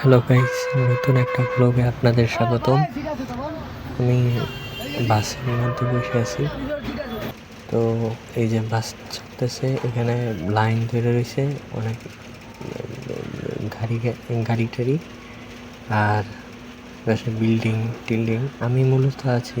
Hello guys নতুন একটা ব্লগে আপনাদের স্বাগতম। আমি বাসের মধ্যে বসে আছি। তো এই যে বাস চলতেছে, এখানে লাইন ধরে রয়েছে, অনেক গাড়ি গাড়ি টাড়ি, আর বিল্ডিং টিল্ডিং। আমি মূলত আছি